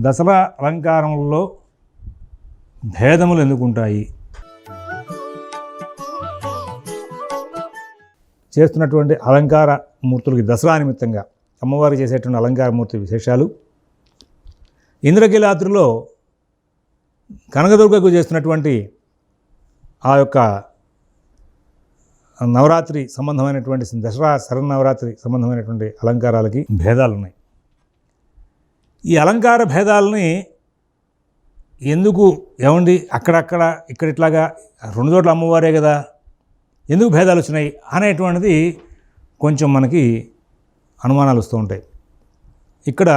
దసరా అలంకారంలో భేదములు ఎందుకుంటాయి చేస్తున్నటువంటి అలంకార మూర్తులకి దసరా నిమిత్తంగా అమ్మవారు చేసేటువంటి అలంకార మూర్తి విశేషాలు. ఇంద్రకీలాద్రిలో కనకదుర్గకు చేస్తున్నటువంటి ఆ యొక్క నవరాత్రి సంబంధమైనటువంటి దసరా శరన్నవరాత్రి సంబంధమైనటువంటి అలంకారాలకి భేదాలు ఉన్నాయి ఈ అలంకార భేదాలని ఎందుకు ఏమండి అక్కడక్కడ ఇక్కడ ఇట్లాగా రెండు చోట్ల అమ్మవారే కదా ఎందుకు భేదాలు వచ్చినాయి అనేటువంటిది కొంచెం మనకి అనుమానాలు వస్తూ ఉంటాయి. ఇక్కడ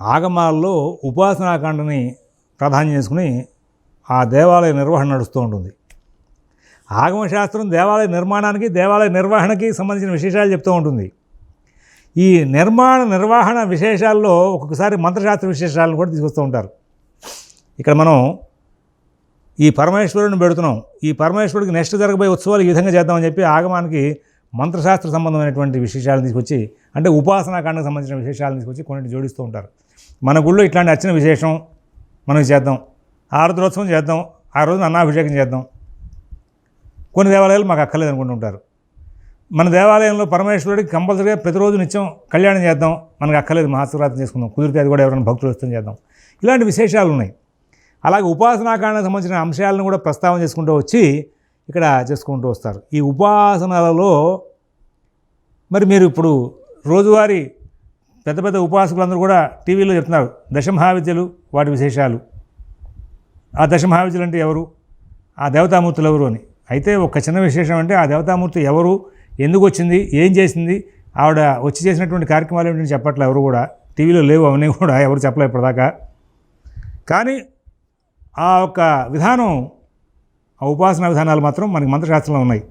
ఆగమాల్లో ఉపాసనాకాండని ప్రాధాన్యం చేసుకుని ఆ దేవాలయ నిర్వహణ నడుస్తూ ఉంటుంది. ఆగమశాస్త్రం దేవాలయ నిర్మాణానికి దేవాలయ నిర్వహణకి సంబంధించిన విశేషాలు చెప్తూ ఉంటుంది. ఈ నిర్మాణ నిర్వహణ విశేషాల్లో ఒక్కొక్కసారి మంత్రశాస్త్ర విశేషాలను కూడా తీసుకొస్తూ ఉంటారు. ఇక్కడ మనం ఈ పరమేశ్వరుని పెడుతున్నాం. ఈ పరమేశ్వరుడికి నెక్స్ట్ జరగబోయే ఉత్సవాలు ఈ విధంగా చేద్దామని చెప్పి ఆగమానికి మంత్రశాస్త్ర సంబంధమైనటువంటి విశేషాలను తీసుకొచ్చి అంటే ఉపాసనాకాండకు సంబంధించిన విశేషాలను తీసుకొచ్చి కొన్ని జోడిస్తూ ఉంటారు. మన గుళ్ళో ఇట్లాంటి అచ్చిన విశేషం మనం చేద్దాం. ఆరుద్రోత్సవం చేద్దాం. ఆ రోజున అన్నాభిషేకం చేద్దాం. కొన్ని దేవాలయాలు మాకు అక్కర్లేదు అనుకుంటుంటారు మన దేవాలయంలో పరమేశ్వరుడికి కంపల్సరీగా ప్రతిరోజు నిత్యం కళ్యాణం చేద్దాం. మనకు అక్కర్లేదు మహాశివరాత్రి చేసుకుందాం. కుదిరితే అది కూడా ఎవరైనా భక్తులు వస్తుంది చేద్దాం. ఇలాంటి విశేషాలు ఉన్నాయి అలాగే ఉపాసనాకాండకు సంబంధించిన అంశాలను కూడా ప్రస్తావన చేసుకుంటూ వచ్చి ఇక్కడ చేసుకుంటూ వస్తారు. ఈ ఉపాసనలలో మరి మీరు ఇప్పుడు రోజువారీ పెద్ద పెద్ద ఉపాసకులందరూ కూడా టీవీలో చెప్తున్నారు దశమహావిద్యలు వాటి విశేషాలు. ఆ దశమహావిద్యలు అంటే ఎవరు? ఆ దేవతామూర్తులు ఎవరు అని. అయితే ఒక చిన్న విశేషం అంటే ఆ దేవతామూర్తి ఎవరు? ఎందుకు వచ్చింది ఏం చేసింది? ఆవిడ వచ్చి చేసినటువంటి కార్యక్రమాలు ఏమిటని చెప్పట్లే ఎవరు కూడా. టీవీలో లేవు అవన్నీ కూడా ఎవరు చెప్పలేదు ఇప్పటిదాకా. కానీ ఆ యొక్క విధానం ఆ ఉపాసన విధానాలు మాత్రం మనకి మంత్రశాస్త్రంలో ఉన్నాయి.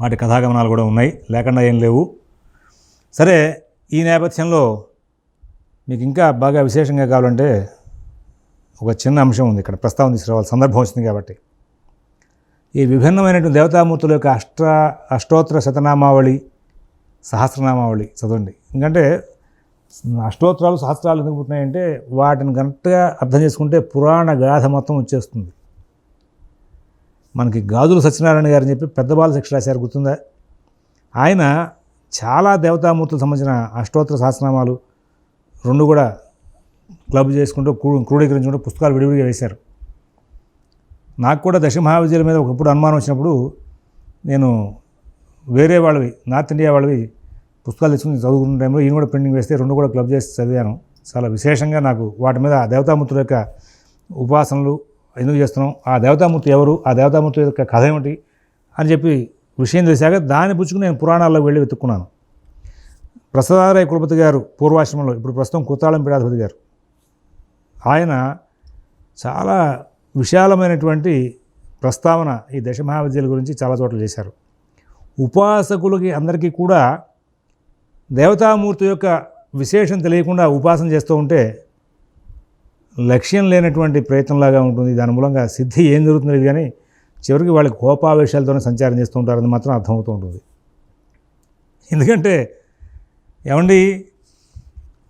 వాటి కథాగమనాలు కూడా ఉన్నాయి. లేకుండా ఏం లేవు. సరే ఈ నేపథ్యంలో మీకు ఇంకా బాగా విశేషంగా కావాలంటే ఒక చిన్న అంశం ఉంది ఇక్కడ. ప్రస్తావన తీసుకురావాలి సందర్భం వచ్చింది కాబట్టి. ఈ విభిన్నమైనటువంటి దేవతామూర్తుల యొక్క అష్ట అష్టోత్తర శతనామావళి సహస్రనామావళి చదవండి. ఎందుకంటే అష్టోత్తరాలు సహస్రాలు ఎందుకు పుట్టినాయంటే వాటిని కరెక్ట్గా అర్థం చేసుకుంటే పురాణ గాథ మొత్తం వచ్చేస్తుంది. మనకి గాజుల సత్యనారాయణ గారు అని చెప్పి పెద్ద బాల శిక్ష రాశారు గుర్తుందా? ఆయన చాలా దేవతామూర్తులకు సంబంధించిన అష్టోత్తర సహస్రనామాలు రెండు కూడా క్లబ్ చేసుకుంటూ క్రూ- క్రోడీకరించుకుంటూ పుస్తకాలు విడివిడిగా వేశారు. నాకు కూడా దశమహావిద్యాల మీద ఒకప్పుడు అనుమానం వచ్చినప్పుడు నేను వేరే వాళ్ళవి నార్త్ ఇండియా వాళ్ళవి పుస్తకాలు తెచ్చుకుని చదువుకున్న టైంలో ఈయన కూడా ప్రింటింగ్ వేస్తే రెండు కూడా క్లబ్ చేసి చదివాను. చాలా విశేషంగా నాకు వాటి మీద ఆ దేవతామూర్తుల యొక్క ఉపాసనలు ఎందుకు చేస్తున్నాం ఆ దేవతామూర్తి ఎవరు ఆ దేవతామూర్తి యొక్క కథ ఏమిటి అని చెప్పి విషయం తెలిసాక దాన్ని పుచ్చుకుని నేను పురాణాల్లో వెళ్ళి వెతుక్కున్నాను. ప్రసాదారాయ కులపతి గారు పూర్వాశ్రమంలో ఇప్పుడు ప్రస్తుతం కుతాళం పీడాధిపతి గారు ఆయన చాలా విశాలమైనటువంటి ప్రస్తావన ఈ దశ మహావిద్యాల గురించి చాలా చోట్ల చేశారు. ఉపాసకులకి అందరికీ కూడా దేవతామూర్తి యొక్క విశేషం తెలియకుండా ఉపాసన చేస్తూ ఉంటే లక్ష్యం లేనటువంటి ప్రయత్నంలాగా ఉంటుంది. దాని మూలంగా సిద్ధి ఏం జరుగుతుంది కానీ చివరికి వాళ్ళకి కోపావేశాలతోనే సంచారం చేస్తూ ఉంటారని మాత్రం అర్థమవుతూ ఉంటుంది. ఎందుకంటే ఏమండి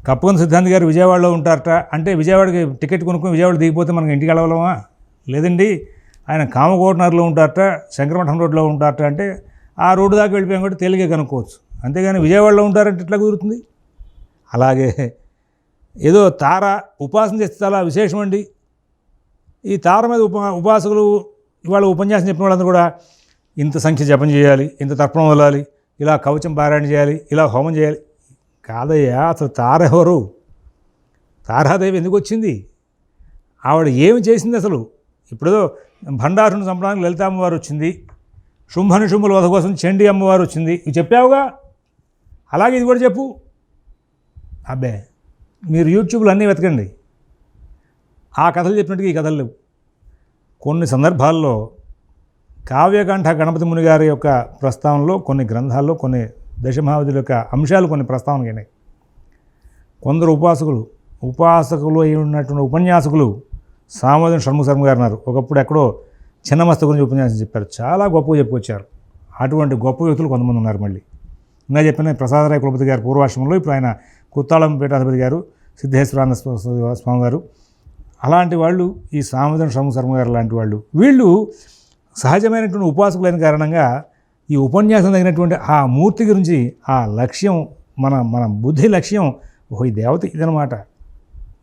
కప్పకొండ సిద్ధాంత్ గారు విజయవాడలో ఉంటారట అంటే విజయవాడకి టికెట్ కొనుక్కొని విజయవాడ దిగిపోతే మనకి ఇంటికి వెళ్ళగలమా? లేదండి ఆయన కామకోటనర్లో ఉంటారట శంకరమఠం రోడ్లో ఉంటారట అంటే ఆ రోడ్డు దాకా వెళ్ళిపోయాం కూడా తేలిగే కనుక్కోవచ్చు. అంతేగాని విజయవాడలో ఉంటారంటే ఎట్లా కుదురుతుంది? అలాగే ఏదో తార ఉపాసన చేస్తే చాలా విశేషం అండి ఈ తార మీద ఉప ఉపాసకులు ఇవాళ ఉపన్యాసం చెప్పిన వాళ్ళందరూ కూడా ఇంత సంఖ్య జపం చేయాలి ఇంత తర్పణం వదలాలి ఇలా కవచం పారాయణ చేయాలి ఇలా హోమం చేయాలి. కాదయ్యా అసలు తార ఎవరు? తారాదేవి ఎందుకు వచ్చింది? ఆవిడ ఏమి చేసింది అసలు? ఇప్పుడు భండారుని చంపడానికి లలిత అమ్మవారు వచ్చింది శుంభని శుంభుల వధ కోసం చండి అమ్మవారు వచ్చింది. ఇవి చెప్పావుగా? అలాగే ఇది కూడా చెప్పు. అబ్బే మీరు యూట్యూబ్లో అన్నీ వెతకండి. ఆ కథలు చెప్పినట్టుగా ఈ కథలు లేవు. కొన్ని సందర్భాల్లో కావ్యకంఠ గణపతి ముని గారి యొక్క ప్రస్తావనలో కొన్ని గ్రంథాల్లో కొన్ని దశమహావధుల యొక్క అంశాలు కొన్ని ప్రస్తావనకైనాయి కొందరు ఉపాసకులు ఉపాసకులు అయి ఉన్నటువంటి ఉపన్యాసకులు సామోదం షణ్ముఖ శర్మ గారు ఉన్నారు ఒకప్పుడు ఎక్కడో చిన్నమస్త గురించి ఉపన్యాసం చెప్పారు. చాలా గొప్పగా చెప్పుకొచ్చారు. అటువంటి గొప్ప వ్యక్తులు కొంతమంది ఉన్నారు మళ్ళీ. ఇంకా చెప్పిన ప్రసాదరాయ కులపతి గారు పూర్వాశ్రమంలో ఇప్పుడు ఆయన కుత్తాళం పీఠాధిపతి గారు సిద్ధేశ్వరానంద స్వామి గారు. అలాంటి వాళ్ళు ఈ సామవేదన శర్మ శర్మ గారు లాంటి వాళ్ళు వీళ్ళు సహజమైనటువంటి ఉపాసకులైన కారణంగా ఈ ఉపన్యాసం తగినటువంటి ఆ మూర్తి గురించి ఆ లక్ష్యం మన మన బుద్ధి లక్ష్యం ఓ ఈ దేవత ఇదనమాట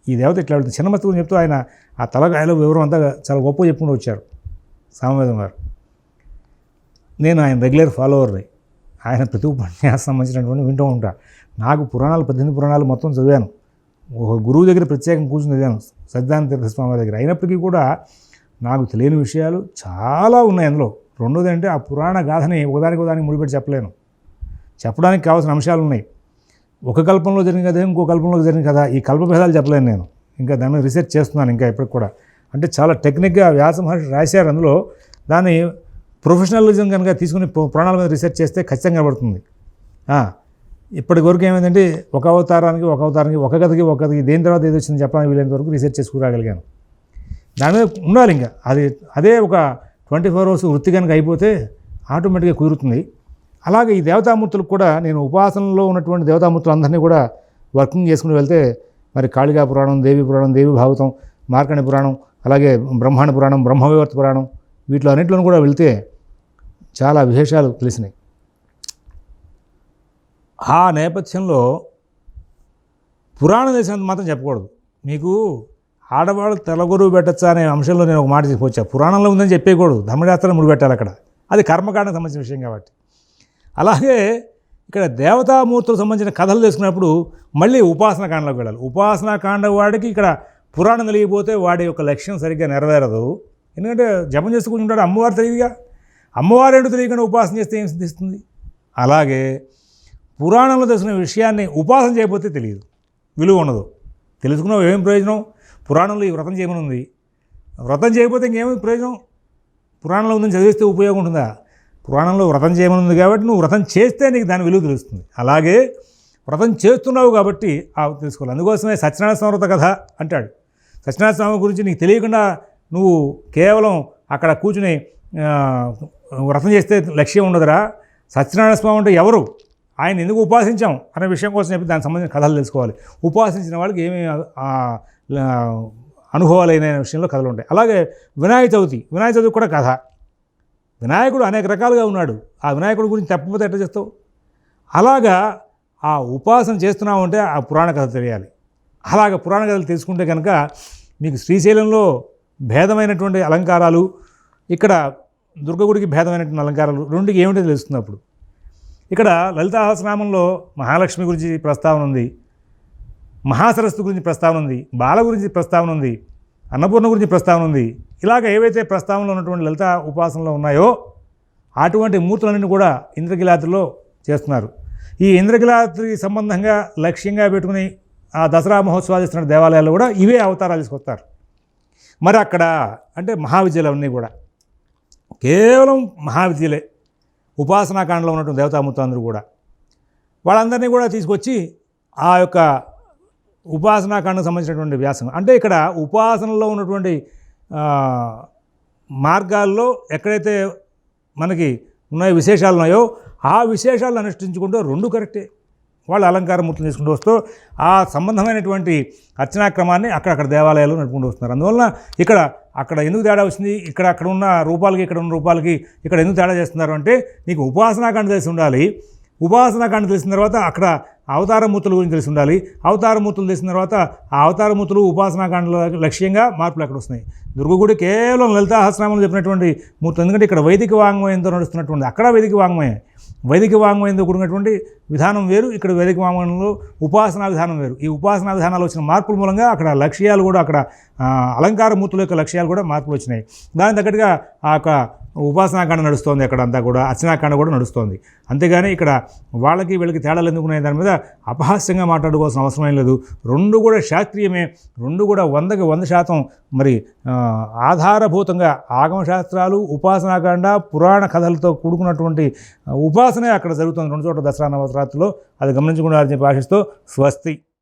ఈ దేవత ఇట్లా వెళ్తుంది చిన్నమస్తి గురించి చెప్తూ ఆయన ఆ తలగాయలో వివరం అంతా చాలా గొప్ప చెప్పుకుంటూ వచ్చారు సామవేదం గారు. నేను ఆయన రెగ్యులర్ ఫాలోవర్ని. ఆయన ప్రతి ఉపన్యాసం సంబంధించినటువంటి వింటూ ఉంటా. నాకు పురాణాలు పద్దెనిమిది పురాణాలు మొత్తం చదివాను. ఒక గురువు దగ్గర ప్రత్యేకం కూర్చుని చదివాను. సత్యానంద తీర్థ స్వామి దగ్గర. అయినప్పటికీ కూడా నాకు తెలియని విషయాలు చాలా ఉన్నాయి అందులో. రెండోది అంటే ఆ పురాణ గాథని ఒకదానికి ఒకదానికి ముడిపెట్టి చెప్పలేను. చెప్పడానికి కావాల్సిన అంశాలు ఉన్నాయి. ఒక కల్పంలో జరిగిన కదా ఇంకో కల్పంలో జరిగిన కదా ఈ కల్పభేదాలు చెప్పలేను నేను. ఇంకా దాని మీద రీసెర్చ్ చేస్తున్నాను ఇంకా ఇప్పటికి కూడా. అంటే చాలా టెక్నిక్గా వ్యాస మహర్షి రాశారు. అందులో దాన్ని ప్రొఫెషనలిజం కనుక తీసుకుని పు- పురాణాల మీద రీసెర్చ్ చేస్తే ఖచ్చితంగా పడుతుంది ఇప్పటి వరకు ఏమైందంటే ఒక అవతారానికి ఒక అవతారానికి ఒక కథకి ఒక కథకి దేని తర్వాత ఏది వచ్చింది చెప్పడానికి వీలైనంత వరకు రీసెర్చ్ చేసుకురాగలిగాను. దాని మీద ఉండాలి ఇంకా. అది అదే ఒక ట్వంటీ ఫోర్ అవర్స్ వృత్తి కనుక అయిపోతే ఆటోమేటిక్గా కుదురుతుంది. అలాగే ఈ దేవతామూర్తులు కూడా నేను ఉపాసనలో ఉన్నటువంటి దేవతామూర్తులు అందరినీ కూడా వర్కింగ్ చేసుకుని వెళ్తే మరి కాళికా పురాణం దేవి పురాణం దేవి భాగవతం మార్కండ పురాణం అలాగే బ్రహ్మాండ పురాణం బ్రహ్మవివర్త పురాణం వీటిలో అన్నింటిలో కూడా వెళ్తే చాలా విశేషాలు తెలిసినాయి. ఆ నేపథ్యంలో పురాణం తెలిసినంత మాత్రం చెప్పకూడదు. మీకు ఆడవాళ్ళు తెలగొరు పెట్టచ్చా అనే అంశంలో నేను ఒక మాట చెప్పొచ్చా. పురాణంలో ఉందని చెప్పేయకూడదు. ధర్మశాస్త్రం ముడిపెట్టాలి అక్కడ. అది కర్మకాండకు సంబంధించిన విషయం కాబట్టి. అలాగే ఇక్కడ దేవతామూర్తులకు సంబంధించిన కథలు తెలుసుకున్నప్పుడు మళ్ళీ ఉపాసనకాండలోకి వెళ్ళాలి. ఉపాసన కాండ వాడికి ఇక్కడ పురాణం కలిగిపోతే వాడి యొక్క లక్ష్యం సరిగ్గా నెరవేరదు. ఎందుకంటే జపం చేస్తూ కూర్చుంటాడు అమ్మవారు తెలియదుగా అమ్మవారు ఏంటో తెలియకుండా ఉపాసన చేస్తే ఏం సిద్ధిస్తుంది? అలాగే పురాణంలో తెలిసిన విషయాన్ని ఉపాసన చేయకపోతే తెలియదు. విలువ ఉండదు. తెలుసుకున్నావు ఏం ప్రయోజనం? పురాణంలో ఈ వ్రతం చేయమని ఉంది వ్రతం చేయకపోతే ఇంకేమి ప్రయోజనం? పురాణంలో ఉందని చదివిస్తే ఉపయోగం ఉంటుందా? పురాణంలో వ్రతం చేయమనుంది కాబట్టి నువ్వు వ్రతం చేస్తే నీకు దాని విలువ తెలుస్తుంది. అలాగే వ్రతం చేస్తున్నావు కాబట్టి ఆ తెలుసుకోవాలి. అందుకోసమే సత్యనారాయణ స్వామి వ్రత కథ అంటాడు. సత్యనారాయణ స్వామి గురించి నీకు తెలియకుండా నువ్వు కేవలం అక్కడ కూర్చుని వ్రతం చేస్తే లక్ష్యం ఉండదురా. సత్యనారాయణ స్వామి అంటే ఎవరు? ఆయన ఎందుకు ఉపాసించాం అనే విషయం కోసం చెప్పి దానికి సంబంధించిన కథలు తెలుసుకోవాలి. ఉపాసించిన వాళ్ళకి ఏమేమి అనుభవాలు అయిన విషయంలో కథలు ఉంటాయి. అలాగే వినాయక చవితి వినాయక చవితి కూడా కథ. వినాయకుడు అనేక రకాలుగా ఉన్నాడు. ఆ వినాయకుడి గురించి తప్పకపోతే ఎట్లా చేస్తావు? అలాగా ఆ ఉపాసన చేస్తున్నావు అంటే ఆ పురాణ కథ తెలియాలి. అలాగ పురాణ కథలు తెలుసుకుంటే కనుక మీకు శ్రీశైలంలో భేదమైనటువంటి అలంకారాలు ఇక్కడ దుర్గగుడికి భేదమైనటువంటి అలంకారాలు రెండుకి ఏమిటో తెలుస్తుంది అప్పుడు. ఇక్కడ లలితాహస్నామంలో మహాలక్ష్మి గురించి ప్రస్తావన ఉంది. మహాసరస్సు గురించి ప్రస్తావన ఉంది. బాల గురించి ప్రస్తావన ఉంది. అన్నపూర్ణ గురించి ప్రస్తావన ఉంది. ఇలాగ ఏవైతే ప్రస్తావనలో ఉన్నటువంటి లలిత ఉపాసనలో ఉన్నాయో అటువంటి మూర్తులన్నీ కూడా ఇంద్రకిలాత్రిలో చేస్తున్నారు. ఈ ఇంద్రకిలాద్రి సంబంధంగా లక్ష్యంగా పెట్టుకుని ఆ దసరా మహోత్సవాలు ఇస్తున్న దేవాలయాల్లో కూడా ఇవే అవతారాలు తీసుకొస్తారు. మరి అక్కడ అంటే మహావిద్యలు కూడా. కేవలం మహావిద్యలే ఉపాసనాకాండలో ఉన్నటువంటి దేవతామూర్తులందరూ కూడా. వాళ్ళందరినీ కూడా తీసుకొచ్చి ఆ యొక్క ఉపాసనాకాండకు సంబంధించినటువంటి వ్యాసం అంటే ఇక్కడ ఉపాసనలో ఉన్నటువంటి మార్గాల్లో ఎక్కడైతే మనకి ఉన్నాయో విశేషాలు ఉన్నాయో ఆ విశేషాలను అనుష్ఠించుకుంటూ రెండు కరెక్టే. వాళ్ళు అలంకార మూర్తులు తీసుకుంటూ వస్తూ ఆ సంబంధమైనటువంటి అర్చనాక్రమాన్ని అక్కడక్కడ దేవాలయాలు నడుపుకుంటూ వస్తున్నారు. అందువలన ఇక్కడ అక్కడ ఎందుకు తేడా వచ్చింది? ఇక్కడ అక్కడ ఉన్న రూపాలకి ఇక్కడ ఉన్న రూపాలకి ఇక్కడ ఎందుకు తేడా చేస్తున్నారు అంటే నీకు ఉపాసనాకాండ తెలిసి ఉండాలి. ఉపాసనాకాండ తెలిసిన తర్వాత అక్కడ అవతారమూర్తుల గురించి తెలిసి ఉండాలి. అవతారమూర్తులు తెలిసిన తర్వాత ఆ అవతారమూర్తులు ఉపాసనాకాండల లక్ష్యంగా మార్పులు అక్కడ వస్తున్నాయి? దుర్గగుడి కేవలం లలితాహస్రామంలో చెప్పినటువంటి మూర్తి ఎందుకంటే ఇక్కడ వైదిక వాంగ్మయంతో నడుస్తున్నటువంటి అక్కడ వైదిక వాంగ్మయం వైదిక వాంగ్మయంతో కూడినటువంటి విధానం వేరు ఇక్కడ వైదిక వాంగ్మయంలో ఉపాసనా విధానం వేరు. ఈ ఉపాసనా విధానాలు వచ్చిన మార్పుల మూలంగా అక్కడ లక్ష్యాలు కూడా అక్కడ అలంకార మూర్తుల యొక్క లక్ష్యాలు కూడా మార్పులు వచ్చినాయి. దానికి తగ్గట్టుగా ఆ యొక్క ఉపాసనాకాండ నడుస్తోంది అక్కడ అంతా కూడా అర్చనాకాండ కూడా నడుస్తోంది. అంతేగాని ఇక్కడ వాళ్ళకి వీళ్ళకి తేడాలు ఎందుకున్నాయి దాని మీద అపహాస్యంగా మాట్లాడుకోవాల్సిన అవసరం ఏం లేదు. రెండు కూడా శాస్త్రీయమే రెండు కూడా వందకి వంద శాతం మరి ఆధారభూతంగా ఆగమ శాస్త్రాలు ఉపాసనాకాండ పురాణ కథలతో కూడుకున్నటువంటి ఉపాసనే అక్కడ జరుగుతుంది. రెండు చోట్ల దసరా నవరాత్రిలో. అది గమనించుకున్నారని చెప్పి ఆశిస్తూ స్వస్తి.